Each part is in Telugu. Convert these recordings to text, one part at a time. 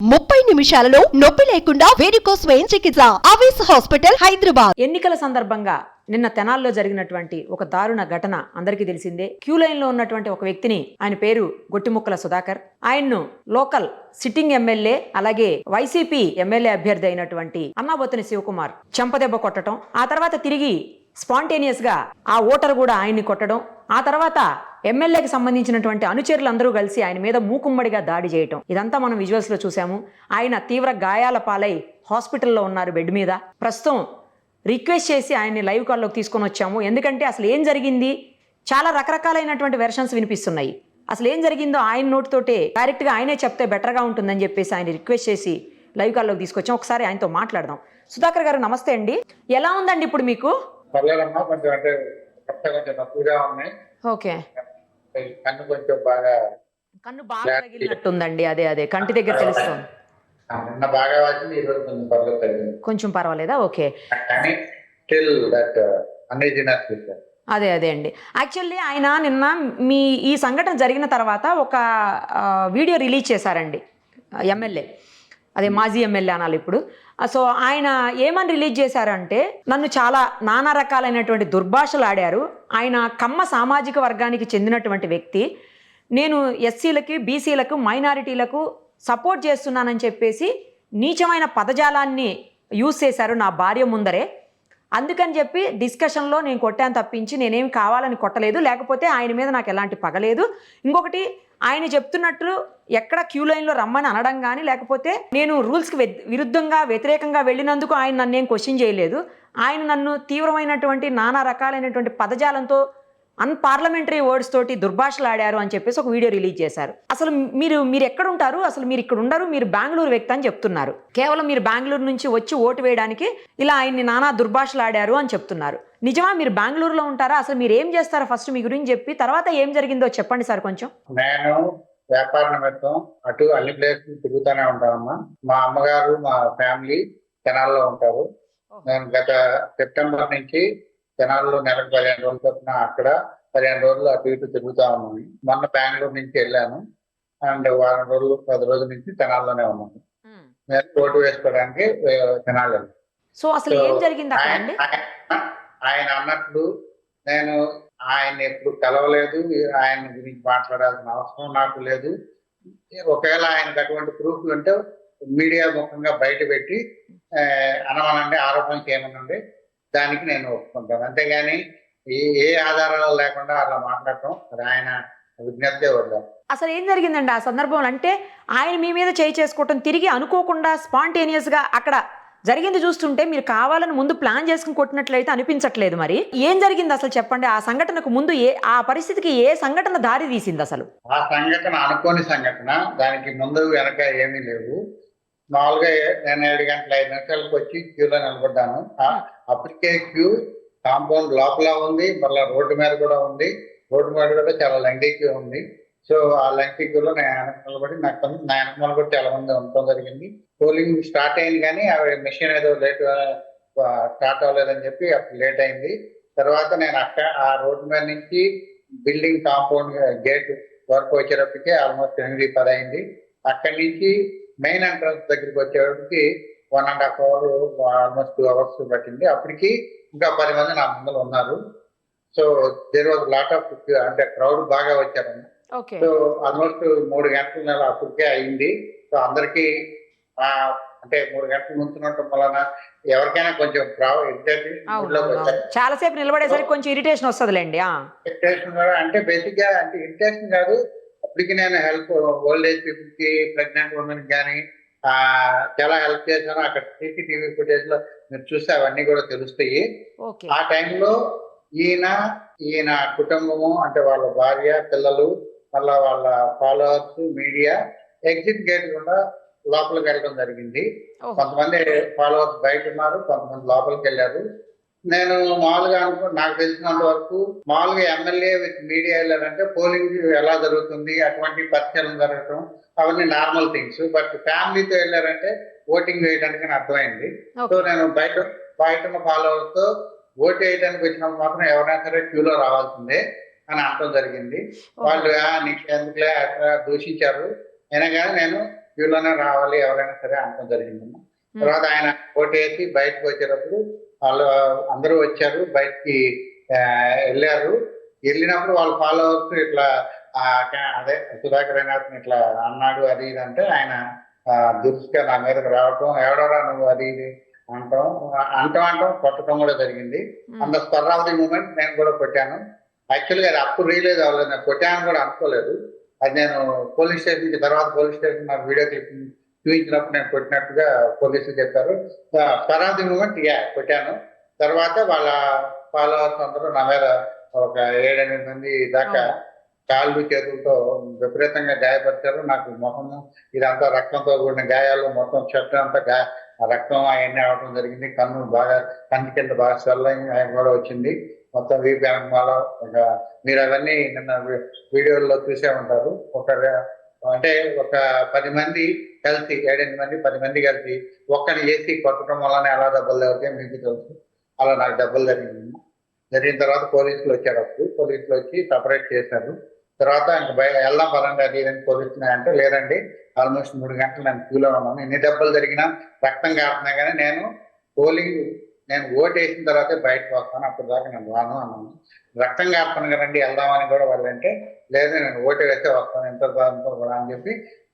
ముప్పై నిమిషాలలో నొప్పి లేకుండా వేడికోస్ స్వయం చికిత్స ఆవేశ హాస్పిటల్ హైదరాబాద్. ఎన్నికల సందర్భంగా నిన్న తెనాల్లో జరిగినటువంటి ఒక దారుణ ఘటన అందరికీ తెలిసిందే. క్యూ లైన్లో ఉన్నటువంటి ఒక వ్యక్తిని ఆయన పేరు గొట్టిముక్కల సుధాకర్. ఆయన్ను లోకల్ సిట్టింగ్ ఎమ్మెల్యే అలాగే వైసీపీ ఎమ్మెల్యే అభ్యర్థి అయినటువంటి అన్నాబొత్తిని శివకుమార్ చెంపదెబ్బ కొట్టడం ఆ తర్వాత తిరిగి స్పాంటేనియస్గా ఆ ఓటర్ కూడా ఆయన్ని కొట్టడం ఆ తర్వాత ఎమ్మెల్యేకి సంబంధించినటువంటి అనుచరులు అందరూ కలిసి ఆయన మీద మూకుమ్మడిగా దాడి చేయటం. ఇదంతా మనం విజువల్స్లో చూసాము ఆయన తీవ్ర గాయాల పాలై హాస్పిటల్లో ఉన్నారు బెడ్ మీద. ప్రస్తుతం రిక్వెస్ట్ చేసి ఆయన్ని లైవ్ కాల్లోకి తీసుకొని వచ్చాము. ఎందుకంటే అసలు ఏం జరిగింది? చాలా రకరకాలైనటువంటి వెర్షన్స్ వినిపిస్తున్నాయి. అసలు ఏం జరిగిందో ఆయన నోటితోటే డైరెక్ట్గా ఆయనే చెప్తే బెటర్గా ఉంటుందని చెప్పేసి ఆయన రిక్వెస్ట్ చేసి లైవ్ కాల్లోకి తీసుకొచ్చాం. ఒకసారి ఆయనతో మాట్లాడదాం. సుధాకర్ గారు నమస్తే అండి. ఎలా ఉందండి ఇప్పుడు మీకు? ఓకే. కన్ను కొంచెం బాగా కన్ను బాగా తగిలినట్టుందండి అదే అదే. కంటి దగ్గర తెలుస్తుంది నిన్న బాగా వచ్చింది ఈ రోజు కొంచెం తగ్గింది. కొంచెం పర్వాలేదా? ఓకే. కానీ స్టిల్ దట్ అన్ఈజినెస్ అదే అదే అండి. యాక్చువల్లీ ఆయన నిన్న మీ ఈ సంఘటన జరిగిన తర్వాత ఒక వీడియో రిలీజ్ చేశారండి ఎమ్మెల్యే అదే మాజీ ఎమ్మెల్యే అనాలి ఇప్పుడు. సో ఆయన ఏమని రిలీజ్ చేశారంటే నన్ను చాలా నానా రకాలైనటువంటి దుర్భాషలు ఆడారు. ఆయన కమ్మ సామాజిక వర్గానికి చెందినటువంటి వ్యక్తి. నేను ఎస్సీలకి బీసీలకు మైనారిటీలకు సపోర్ట్ చేస్తున్నానని చెప్పేసి నీచమైన పదజాలాన్ని యూజ్ చేశారు నా భార్య ముందరే. అందుకని చెప్పి డిస్కషన్లో నేను కొట్టాను తప్పించి నేనేమి కావాలని కొట్టలేదు. లేకపోతే ఆయన మీద నాకు ఎలాంటి పగలేదు. ఇంకొకటి ఆయన చెప్తున్నట్టు ఎక్కడ క్యూ లైన్లో రమ్మని అనడం కానీ లేకపోతే నేను రూల్స్కి విరుద్ధంగా వ్యతిరేకంగా వెళ్ళినందుకు ఆయన నన్ను ఏం క్వశ్చన్ చేయలేదు. ఆయన నన్ను తీవ్రమైనటువంటి నానా రకాలైనటువంటి పదజాలంతో అన్పార్లమెంటరీ వర్డ్స్ తోటి దుర్భాషలాడారు అని చెప్పేసి ఒక వీడియో రిలీజ్ చేశారు. అసలు మీరు మీరు ఎక్కడ ఉంటారు అసలు మీరు ఇక్కడ ఉండరు మీరు బెంగళూరు వ్యక్తి అని చెప్తున్నారు. కేవలం మీరు బెంగళూరు నుంచి వచ్చి ఓటు వేయడానికి ఇలా ఆయన్ని నానా దుర్భాషలాడారు అని చెప్తున్నారు. నిజమా మీరు బెంగళూరులో ఉంటారా? అసలు మీరు ఏం చేస్తారో ఫస్ట్ మీ గురించి చెప్పి తర్వాత ఏం జరిగిందో చెప్పండి సార్ కొంచెం. నేను వ్యాపార నిమిత్తం అటు అన్ని ప్లేసెస్ తిరుగుతూనే ఉంటానమ్మా మా అమ్మగారు మా ఫ్యామిలీ తెనాల్లో ఉంటారు. నేను గత సెప్టెంబర్ నుంచి తెనాల్లో నెలకు పదిహేను రోజులు చొప్పున అక్కడ పదిహేను రోజులు అటు ఇటు తిరుగుతా ఉన్నాను. మొన్న బెంగళూరు నుంచి వెళ్ళాను. అండ్ వారం రోజులు పది రోజుల నుంచి తెనాల్లోనే ఉన్నాను. నేను ఓటు వేసుకోవడానికి తెనాలి. సో అసలు ఏం జరిగింది ఆయన అన్నట్లు నేను ఆయన ఎప్పుడు కలవలేదు ఆయన గురించి మాట్లాడాల్సిన అవసరం నాకు లేదు. ఒకవేళ ఆయనకు అటువంటి ప్రూఫ్లు ఉంటే మీడియా ముఖంగా బయట పెట్టి అనమనండి ఆరోపణ చేయమనండి దానికి నేను ఒప్పుకుంటాను. అంతేగాని ఏ ఏ ఆధారాలు లేకుండా అలా మాట్లాడటం అది ఆయన విజ్ఞప్తే వద్దాం అసలు ఏం జరిగిందండి ఆ సందర్భంలో? అంటే ఆయన మీ మీద చేయి చేసుకోవటం తిరిగి అనుకోకుండా స్పాంటేనియస్గా అక్కడ జరిగింది చూస్తుంటే మీరు కావాలని ముందు ప్లాన్ చేసుకుని కొట్టినట్లయితే అనిపించట్లేదు మరి. ఏం జరిగింది అసలు చెప్పండి? ఆ సంఘటనకు ముందు ఏ ఆ పరిస్థితికి ఏ సంఘటన దారి తీసింది అసలు? ఆ సంఘటన అనుకోని సంఘటన దానికి ముందు వెనక ఏమీ లేవు. మామూలుగా నేను ఏడు గంటల ఐదు నిమిషాలకు వచ్చి క్యూలో నిలబడ్డాను. అప్పటికే క్యూ కాంపౌండ్ లోపల ఉంది మళ్ళీ రోడ్డు మీద కూడా ఉంది. రోడ్డు మీద కూడా చాలా లెంగ్తీ క్యూ ఉంది. సో ఆ లెంగ్తీ క్యూలో నేను వెనక నిలబడి నాకు కొంత- నా వెనక కూడా చాలా మంది ఉండటం జరిగింది. పోలింగ్ స్టార్ట్ అయింది కానీ ఆ మెషిన్ ఏదో లేట్ స్టార్ట్ అవ్వలేదని చెప్పి అప్పుడు లేట్ అయింది. తర్వాత నేను అక్కడ ఆ రోడ్డు మీద నుంచి బిల్డింగ్ కాంపౌండ్ గేట్ వరకు వచ్చేటప్పటికి ఆల్మోస్ట్ ఎనిమిది పది అయింది. అక్కడి నుంచి మెయిన్ ఎంట్రన్స్ దగ్గరికి వచ్చేటప్పటికి one and half hour almost two hours పట్టింది. అప్పటికి ఇంకా పది మంది నా ముందర ఉన్నారు. So there was lot of అంటే క్రౌడ్ బాగా వచ్చారు. సో ఆల్మోస్ట్ మూడు గంటల నెల అప్పటికే అయింది. సో అందరికి అంటే మూడు గంటలు నుంచున్నట్టు వలన ఎవరికైనా కొంచెం అవును చాలాసేపు నిలబడేసరికి కొంచెం ఇరిటేషన్ వస్తుందిలేండి. ఇరిటేషన్ అంటే బేసిక్గా అంటే ఇరిటేషన్ కాదు. అప్పటికి నేను హెల్ప్ ఓల్డ్ ఏజ్ పీపుల్కి ప్రెగ్నెంట్ ఉమెన్ కానీ ఆ చాలా హెల్ప్ చేశాను. అక్కడ సీసీటీవీ ఫుటేజ్లో మీరు చూస్తే అవన్నీ కూడా తెలుస్తాయి. ఆ టైంలో ఈయన ఈయన కుటుంబము అంటే వాళ్ళ భార్య పిల్లలు మళ్ళా వాళ్ళ ఫాలోవర్స్ మీడియా ఎగ్జిట్ గేట్ కూడా లోపలికి వెళ్ళడం జరిగింది. కొంతమంది ఫాలోవర్స్ బయట ఉన్నారు కొంతమంది లోపలికి వెళ్ళారు. నేను మామూలుగా అనుకో నాకు తెలిసినంత వరకు మామూలుగా ఎమ్మెల్యే విత్ మీడియా వెళ్ళారంటే పోలింగ్ ఎలా జరుగుతుంది అటువంటి పరిచయం జరగటం అవన్నీ నార్మల్ థింగ్స్ బట్ ఫ్యామిలీతో వెళ్ళారంటే ఓటింగ్ వేయడానికి అర్థమైంది. సో నేను బయట బయట ఉన్న ఫాలోవర్స్తో ఓటు వేయడానికి వచ్చినప్పుడు మాత్రం ఎవరైనా సరే క్యూలో రావాల్సిందే. అని అనటం జరిగింది. వాళ్ళు "ఆ, నీకు ఎందుకులే అట్లా దూషించారు? అయినా కానీ నేను క్యూలోనే రావాలి ఎవరైనా సరే అనడం జరిగింది తర్వాత ఆయన ఓటేసి బయటకు వచ్చేటప్పుడు వాళ్ళు అందరూ వచ్చారు బయటికి వెళ్ళారు. వెళ్ళినప్పుడు వాళ్ళు ఫాలోవర్స్ ఇట్లా ఆ, కా- అదే సుధాకర్ అయినాథ్ ఇట్లా అన్నాడు అది ఇది అంటే ఆయన దురుసుగా నా మీదకి రావటం ఎవడరా నువ్వు అది ఇది అంటాం. అంటాం అంటాం కొట్టడం కూడా జరిగింది. అంత స్పర్ ఆఫ్ ది మూమెంట్ నేను కూడా కొట్టాను. యాక్చువల్గా అది అప్పుడు రియలైజ్ అవ్వలేదు. నేను కొట్టాను కూడా అనుకోలేదు. అది నేను పోలీస్ స్టేషన్ తర్వాత పోలీస్ స్టేషన్ నాకు వీడియో క్లిప్ చూపించినప్పుడు నేను కొట్టినట్టుగా పోలీసులు చెప్పారు. ది మూమెంట్ యా కొట్టాను. తర్వాత వాళ్ళ ఫాలోవర్స్ అందరూ నా మీద ఒక ఏడెనిమిది మంది దాకా కాళ్ళు చేతులతో విపరీతంగా గాయపరిచారు. నాకు మొహము ఇదంతా రక్తంతో కూడిన గాయాలు మొత్తం చెట్టు అంతా గా రక్తం అవన్నీ అవడం జరిగింది. కన్ను బాగా కంటి కింద బాగా స్వెల్లింగ్ ఆయన కూడా వచ్చింది. మొత్తం వీపు మాల ఒక మీరు అవన్నీ నిన్న వీడియోల్లో చూసే ఉంటారు. ఒక అంటే ఒక పది మంది కలిసి ఏడెనిమిది మంది పది మంది కలిసి ఒక్కని ఏసీ కొట్టడం వల్లనే ఎలా డబ్బులు తగ్గుతాయి మీకు తెలుసు. అలా నాకు డబ్బులు జరిగింది. జరిగిన తర్వాత పోలీసులు వచ్చారు అప్పుడు. పోలీసులు వచ్చి సపరేట్ చేశారు. తర్వాత ఇంక బయ వెళ్దాం పదండి అది ఏదైనా అని అంటే లేదండి ఆల్మోస్ట్ మూడు గంటలు నేను క్యూలో ఉన్నాను. ఎన్ని డబ్బులు జరిగినా రక్తం కాకుండా కానీ నేను పోలింగ్ నేను ఓటు వేసిన తర్వాతే బయటకు వస్తాను అప్పుడు దాకా నేను రాను అన్నాను. రక్తం కారుతాను రండి వెళ్దామని కూడా వాళ్ళు అంటే లేదు నేను ఓటు వేస్తే వస్తాను ఎంత దాంతో కూడా అని చెప్పి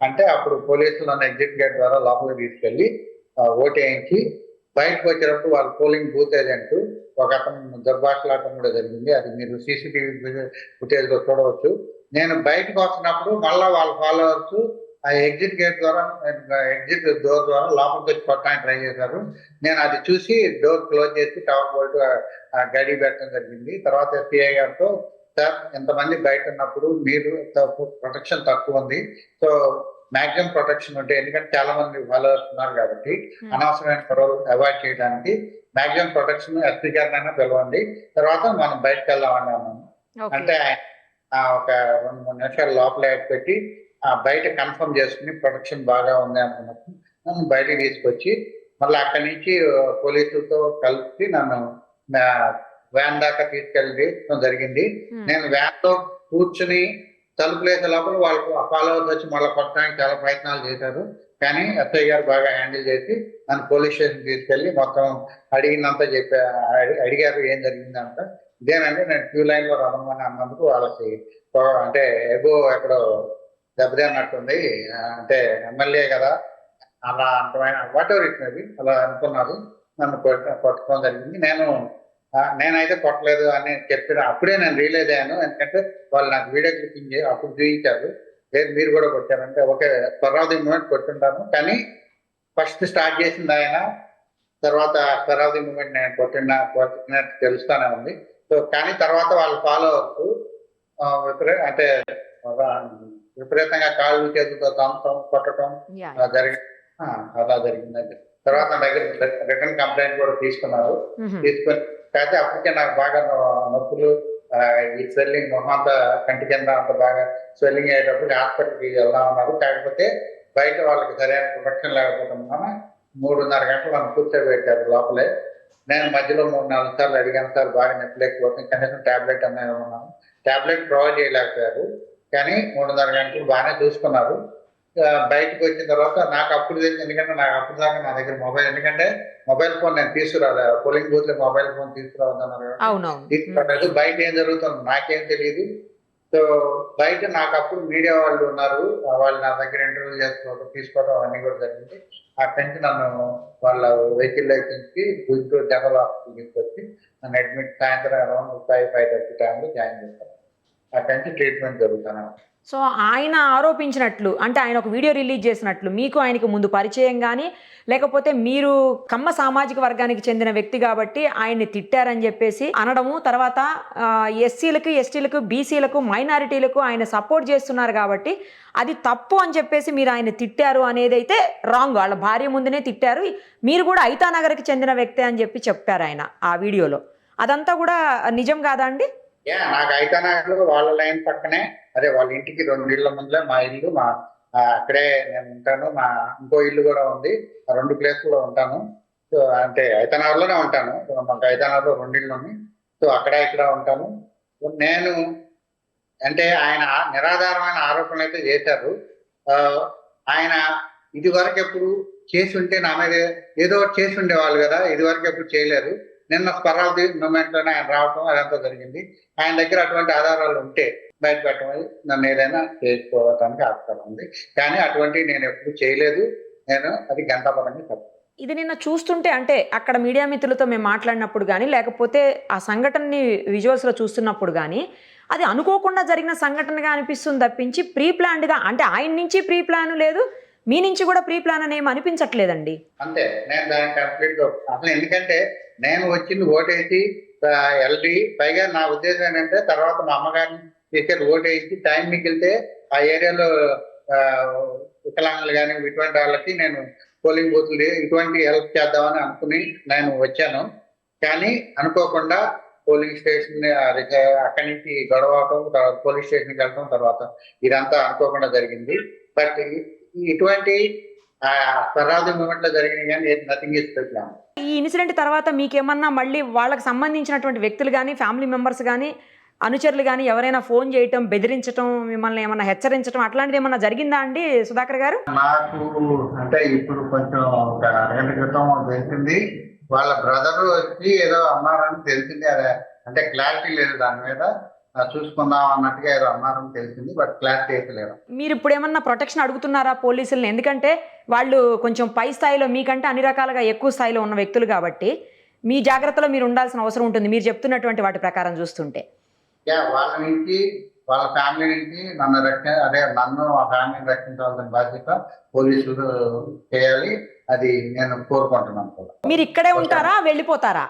అంటే అప్పుడు పోలీసులు నన్ను ఎగ్జిట్ గేట్ ద్వారా లోపలికి తీసుకెళ్ళి ఓటు వేయించి బయటకు వచ్చేటప్పుడు వాళ్ళు పోలింగ్ బూత్ ఏజెంట్ ఒక అతను దుర్భాషలాటం కూడా జరిగింది. అది మీరు సీసీటీవీ ఫుటేజ్లో చూడవచ్చు. నేను బయటకు వస్తున్నప్పుడు మళ్ళా వాళ్ళ ఫాలోవర్స్ ఆ ఎగ్జిట్ గేట్ ద్వారా ఎగ్జిట్ డోర్ ద్వారా లోపలికి వచ్చి కొట్టడానికి ట్రై చేశారు. నేను అది చూసి డోర్ క్లోజ్ చేసి టవర్ బోల్ట్ గడి పెట్టడం జరిగింది. తర్వాత ఎస్పీఐ గారితో సార్ ఎంతమంది బయట ఉన్నప్పుడు మీరు ప్రొటెక్షన్ తక్కువ ఉంది. సో మాక్సిమం ప్రొటెక్షన్ ఉంటే ఎందుకంటే చాలా మంది ఫాలోవర్స్ ఉన్నారు కాబట్టి అనవసరమైన గొడవలు అవాయిడ్ చేయడానికి మాక్సిమం ప్రొటెక్షన్ ఎస్పీ గారినైనా పిలవండి. తర్వాత మనం బయటకు వెళ్దామని అన్నాను. అంటే ఒక రెండు మూడు నిమిషాలు లోపల పెట్టి బయట కన్ఫర్మ్ చేసుకుని ప్రొటెక్షన్ బాగా ఉంది అనుకున్నప్పుడు నన్ను బయటకు తీసుకొచ్చి మళ్ళీ అక్కడి నుంచి పోలీసులతో కలిసి నన్ను వ్యాన్ దాకా తీసుకెళ్ళి జరిగింది. నేను వ్యాన్లో కూర్చుని తలుపులు వేసే లోపల వాళ్ళు ఫాలోవర్స్ వచ్చి మళ్ళీ కొట్టడానికి చాలా ప్రయత్నాలు చేశారు. కానీ ఎస్ఐ గారు బాగా హ్యాండిల్ చేసి నన్ను పోలీస్ స్టేషన్ తీసుకెళ్ళి మొత్తం అడిగినంత చెప్పా అడి- అడిగారు ఏం జరిగిందంట ఇదేనండి నేను క్యూ లైన్లో రమ్మని అన్నందుకు వాళ్ళకి అంటే ఎగో ఎక్కడో దెబ్బతిన్నట్టుంది ఆ, అంటే ఎమ్మెల్యే కదా అలా అంతమైన వాట్ ఎవర్ ఇట్ మేబీ అలా అనుకున్నారు. నన్ను కొట్టుకోవడం జరిగింది. నేను నేనైతే కొట్టలేదు అని చెప్పిన అప్పుడే నేను రియలైజ్ అయ్యాను. ఎందుకంటే వాళ్ళు నాకు వీడియో క్లిప్పింగ్ చేసి అప్పుడు చూపించారు. లేదు మీరు కూడా కొట్టారంటే ఓకే తర్వాత మూమెంట్ కొట్టుంటాను. కానీ ఫస్ట్ స్టార్ట్ చేసింది ఆయన. తర్వాత తర్వాత మూమెంట్ నేను కొట్టిన కొట్టినట్టు తెలుస్తానే ఉంది. సో కానీ తర్వాత వాళ్ళు ఫాలో అవుతూ అంటే విపరీతంగా కాళ్ళు చేతులతో తంతం కొట్టడం అలా జరిగి ఆ, అలా జరిగిందండి తర్వాత నా దగ్గర రిటర్న్ కంప్లైంట్ కూడా తీసుకున్నారు. తీసుకొని కాకపోతే అప్పటికే నాకు బాగా నొప్పులు ఈ స్వెల్లింగ్ మొహం అంతా కంటి కింద అంత బాగా స్వెల్లింగ్ అయ్యేటప్పుడు హాస్పిటల్కి వెళ్దాం ఉన్నారు కాకపోతే బయట వాళ్ళకి సరైన ప్రొటెక్షన్ లేకపోవడం వలన మూడున్నర గంటలు నన్ను కూర్చోబెట్టారు లోపలే. నేను మధ్యలో మూడు నాలుగు సార్లు అడిగాను సార్ బాగా నొప్పి లేకపోతుంది కనీసం టాబ్లెట్ అన్నా ఉన్నాను టాబ్లెట్ ప్రొవైడ్ చేయలేకపోయారు. కానీ మూడున్నర గంటలు బాగానే చూసుకున్నారు. బయటకు వచ్చిన తర్వాత నాకు అప్పుడు తెలిసి ఎందుకంటే నాకు అప్పుడు దాకా నా దగ్గర మొబైల్ ఎందుకంటే మొబైల్ ఫోన్ నేను తీసుకురాలేదు పోలింగ్ బూత్లో మొబైల్ ఫోన్ తీసుకురావద్దన్నారు తీసుకురాలేదు బయట ఏం జరుగుతుంది నాకేం తెలియదు. సో బయట నాకు అప్పుడు మీడియా వాళ్ళు ఉన్నారు వాళ్ళు నా దగ్గర ఇంటర్వ్యూ చేసుకోవడం తీసుకోవడం అవన్నీ కూడా జరిగింది. అక్కడి నుంచి నన్ను వాళ్ళ వెహికల్ ఎక్కించి గుంటూరు జనరల్ హాస్పిటల్ తీసుకొచ్చి నన్ను అడ్మిట్ సాయంత్రం అరౌండ్ ఫైవ్ ఫైవ్ థర్టీ టైంలో జాయిన్ చేశారు. అక్కడి ట్రీట్మెంట్ జరుగుతాను. సో ఆయన ఆరోపించినట్లు అంటే ఆయన ఒక వీడియో రిలీజ్ చేసినట్లు మీకు ఆయనకు ముందు పరిచయం కానీ లేకపోతే మీరు కమ్మ సామాజిక వర్గానికి చెందిన వ్యక్తి కాబట్టి ఆయన్ని తిట్టారని చెప్పేసి అనడము తర్వాత ఎస్సీలకు ఎస్టీలకు బీసీలకు మైనారిటీలకు ఆయన సపోర్ట్ చేస్తున్నారు కాబట్టి అది తప్పు అని చెప్పేసి మీరు ఆయన తిట్టారు అనేది అయితే రాంగ్. వాళ్ళ భార్య ముందునే తిట్టారు. మీరు కూడా ఐతానగర్కి చెందిన వ్యక్తి అని చెప్పి చెప్పారు ఆయన ఆ వీడియోలో. అదంతా కూడా నిజం కాదా అండి? యా నాకు ఐకానాగ్లో వాళ్ళ లైన్ పక్కనే. అదే వాళ్ళ ఇంటికి రెండు ఇళ్ళ ముందులే మా ఇల్లు మా అక్కడే నేను ఉంటాను. మా ఇంకో ఇల్లు కూడా ఉంది. రెండు ప్లేస్ కూడా ఉంటాను. సో అంటే ఐతనగర్లోనే ఉంటాను. మాకు ఐతనగర్లో రెండు ఇళ్ళు ఉన్నాయి. సో అక్కడ ఇక్కడ ఉంటాను. నేను అంటే ఆయన నిరాధారమైన ఆరోపణలు అయితే చేశారు. ఆ, ఆయన ఇది వరకు ఎప్పుడు చేసి ఉంటే నా మీద ఏదో ఒకటి చేసి ఉండేవాళ్ళు కదా ఇది వరకు ఎప్పుడు చేయలేదు. నిన్న స్పరాది మూమెంట్లోనే ఆయన రావటం అదంతా జరిగింది. ఆయన దగ్గర అటువంటి ఆధారాలు ఉంటే బయట పెట్టమని నన్ను ఏదైనా చేసుకోవడానికి ఆస్కారం ఉంది. కానీ అటువంటి నేను ఎప్పుడు చేయలేదు. నేను అది గంటాపరంగా తప్పు ఇది నిన్న చూస్తుంటే అంటే అక్కడ మీడియా మిత్రులతో మేము మాట్లాడినప్పుడు కానీ లేకపోతే ఆ సంఘటనని విజువల్స్లో చూస్తున్నప్పుడు కానీ అది అనుకోకుండా జరిగిన సంఘటనగా అనిపిస్తుంది తప్పించి ప్రీ ప్లాన్డ్గా అంటే ఆయన నుంచి ప్రీ ప్లాన్ లేదు మీ నుంచి కూడా ప్రీ ప్లాన్ అని అనిపించట్లేదండి. అంతే. నేను దాని కంప్లీట్ అసలు ఎందుకంటే నేను వచ్చింది ఓటేసి ఎల్డి పైగా నా ఉద్దేశం ఏంటంటే తర్వాత మా అమ్మగారిని తీసుకెళ్ళి ఓటేసి టైం మిగిలితే ఆ ఏరియాలో వికలాంగులు కానీ ఇటువంటి వాళ్ళకి నేను పోలింగ్ బూత్లు ఇటువంటి హెల్ప్ చేద్దామని అనుకుని నేను వచ్చాను. కానీ అనుకోకుండా పోలింగ్ స్టేషన్ అక్కడి నుంచి గొడవ అవటం పోలీస్ స్టేషన్కి వెళ్ళడం తర్వాత ఇదంతా అనుకోకుండా జరిగింది. బట్ ఇటువంటి స్వరాజ్య మూమెంట్లో జరిగినాయి కానీ నథింగ్ ఇస్ ఈ ఇన్సిడెంట్ తర్వాత మీకేమన్నా మళ్ళీ వాళ్ళకి సంబంధించినటువంటి వ్యక్తులు కానీ ఫ్యామిలీ మెంబర్స్ కానీ అనుచరులు కానీ ఎవరైనా ఫోన్ చేయటం బెదిరించటం మిమ్మల్ని ఏమన్నా హెచ్చరించడం అట్లాంటిది ఏమన్నా జరిగిందా అండి సుధాకర్ గారు? నాకు అంటే ఇప్పుడు కొంచెం ఒక అరగంట క్రితం తెలిసింది. వాళ్ళ బ్రదర్ వచ్చి ఏదో అన్నారని తెలిసింది. అదే అంటే క్లారిటీ లేదు దాని మీద. చూసుకుందాం అన్నట్టుగా ఏదో అన్నారని తెలిసింది బట్ క్లారిటీ అయితే లేదు. మీరు ఇప్పుడు ఏమన్నా ప్రొటెక్షన్ అడుగుతున్నారా పోలీసుల్ని? ఎందుకంటే వాళ్ళు కొంచెం పై స్థాయిలో మీకంటే అన్ని రకాలుగా ఎక్కువ స్థాయిలో ఉన్న వ్యక్తులు కాబట్టి మీ జాగ్రత్తలో మీరు ఉండాల్సిన అవసరం ఉంటుంది. మీరు చెప్తున్నటువంటి వాటి ప్రకారం చూస్తుంటే. వాళ్ళ నుంచి వాళ్ళ ఫ్యామిలీ నుంచి నన్ను రక్ష అదే నన్ను ఆ ఫ్యామిలీని రక్షించాల్సిన బాధ్యత పోలీసులు చేయాలి. అది నేను కోరుకుంటున్నాను కూడా. మీరు ఇక్కడే ఉంటారా? వెళ్ళిపోతారా?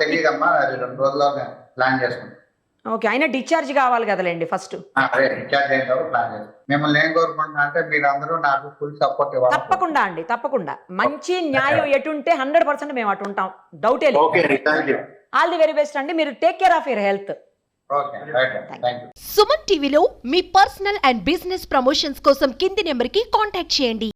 తెలియదమ్మా అది రెండు రోజుల్లో ప్లాన్ చేసుకుంటాను. ఓకే అయినా డిశ్చార్జ్ కావాలి కదలేండి ఫస్ట్. ఆ, అదే రీఛార్జ్ అయిన తర్వాత ప్లాన్ చేస్తాను మిమ్మల్ని ఏం కోరుకుంటున్నా అంటే మీరందరూ నాకు ఫుల్ సపోర్ట్ ఇవ్వాలి. తప్పకుండా అండి తప్పకుండా. మంచి న్యాయం ఎటుంటే హండ్రెడ్ పర్సెంట్ మేము అటు ఉంటాం. డౌటే లేదు. ఆల్ ది వెరీ బెస్ట్ అండి. మీరు take care of your health Suman టీవీలో మీ పర్సనల్ అండ్ బిజినెస్ ప్రమోషన్స్ కోసం కింది నెంబర్కి కాంటాక్ట్ చేయండి.